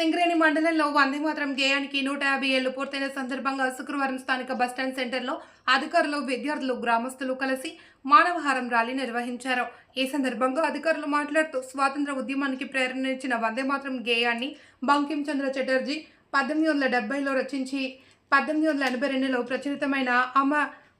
సింగరేణి మండలంలో వందే మాత్రం గేయానికి నూట యాభై ఏళ్ళు పూర్తయిన సందర్భంగా శుక్రవారం స్థానిక బస్టాండ్ సెంటర్లో అధికారులు విద్యార్థులు గ్రామస్తులు కలిసి మానవహారం ర్యాలీ నిర్వహించారు. ఈ సందర్భంగా అధికారులు మాట్లాడుతూ స్వాతంత్ర ఉద్యమానికి ప్రేరణించిన వందే మాత్రం గేయాన్ని బంకిం చంద్ర చటర్జీ పద్దెనిమిది వందల డెబ్బైలో రచించి పద్దెనిమిది వందల ఎనభై రెండులో ప్రచురితమైన అమ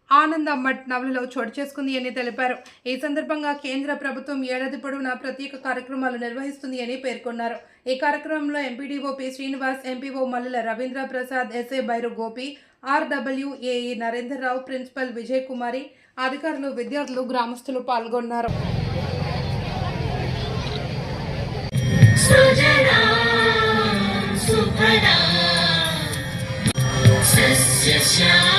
ఆనంద్ అమ్మట్ నవలలో చోటు చేసుకుంది అని తెలిపారు ఈ సందర్భంగా కేంద్ర ప్రభుత్వం ఏడాది పొడవునా ప్రత్యేక కార్యక్రమాలు నిర్వహిస్తుంది అని పేర్కొన్నారు ఈ కార్యక్రమంలో MPDO P Srinivas MPO Mallula Ravindra Prasad SA Bairu Gopi RWAE Narender Rao principal Vijay Kumari అధికారులు విద్యార్థులు గ్రామస్తులు పాల్గొన్నారు सुजना सुफला सस्यश्यामला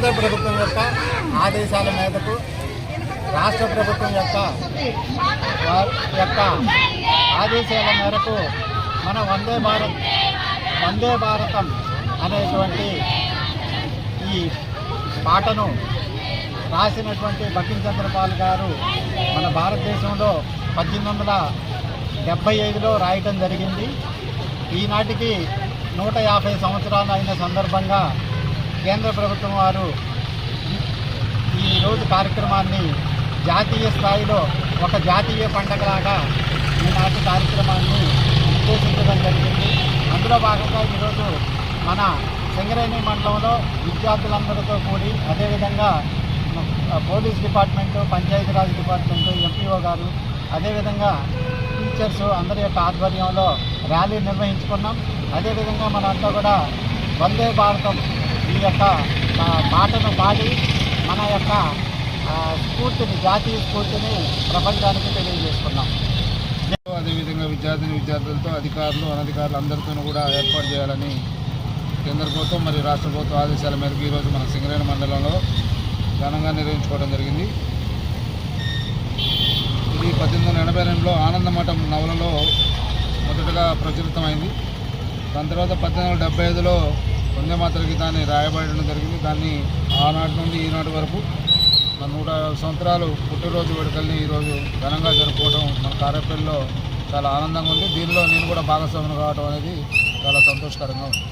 కేంద్ర ప్రభుత్వం యొక్క ఆదేశాల మేరకు రాష్ట్ర ప్రభుత్వం యొక్క యొక్క ఆదేశాల మేరకు మన వందే భారత్ వందే భారతం అనేటువంటి ఈ పాటను రాసినటువంటి బకిం చంద్రపాల్ గారు మన భారతదేశంలో పద్దెనిమిది వందల డెబ్బై ఐదులో రాయటం జరిగింది. ఈనాటికి నూట యాభై సంవత్సరాలు అయిన సందర్భంగా కేంద్ర ప్రభుత్వం వారు ఈ రోజు కార్యక్రమాన్ని జాతీయ స్థాయిలో ఒక జాతీయ పండగలాగా ఈనాటి కార్యక్రమాన్ని ఉద్దేశించడం జరిగింది. అందులో భాగంగా ఈరోజు మన సింగరేణి మండలంలో విద్యార్థులందరితో కూడి అదేవిధంగా police department Panchayatiraj department MPO గారు అదేవిధంగా టీచర్స్ అందరి యొక్క ఆధ్వర్యంలో ర్యాలీ నిర్వహించుకున్నాం. అదేవిధంగా మనంతా కూడా వందే భారతం ఈ యొక్క మాటను పాటను పాడి మన యొక్క ఆ, స్ఫూర్తిని జాతీయ స్ఫూర్తిని ప్రపంచానికి తెలియజేసుకున్నాం. అదేవిధంగా విద్యార్థిని విద్యార్థులతో అధికారులు అనధికారులు అందరితోనూ కూడా ఏర్పాటు చేయాలని కేంద్ర ప్రభుత్వం మరియు రాష్ట్ర ప్రభుత్వం ఆదేశాల మేరకు ఈరోజు మన సింగరేణి మండలంలో ఘనంగా నిర్వహించుకోవడం జరిగింది. ఇది పద్దెనిమిది వందల ఎనభై రెండులో ఆనందమఠం నవలలో మొదటగా ప్రచురితమైంది. దాని తర్వాత పద్దెనిమిది వందల డెబ్బై ఐదులో వందే మాతర గీతాన్ని రాయబడడం జరిగింది. దాన్ని ఆనాటి నుండి ఈనాటి వరకు మన నూట సంవత్సరాలు పుట్టినరోజు వేడుకల్ని ఈరోజు ఘనంగా జరుపుకోవడం మన కార్యక్రమంలో చాలా ఆనందంగా ఉంది. దీనిలో నేను కూడా భాగస్వామిని కావడం అనేది చాలా సంతోషకరంగా ఉంది.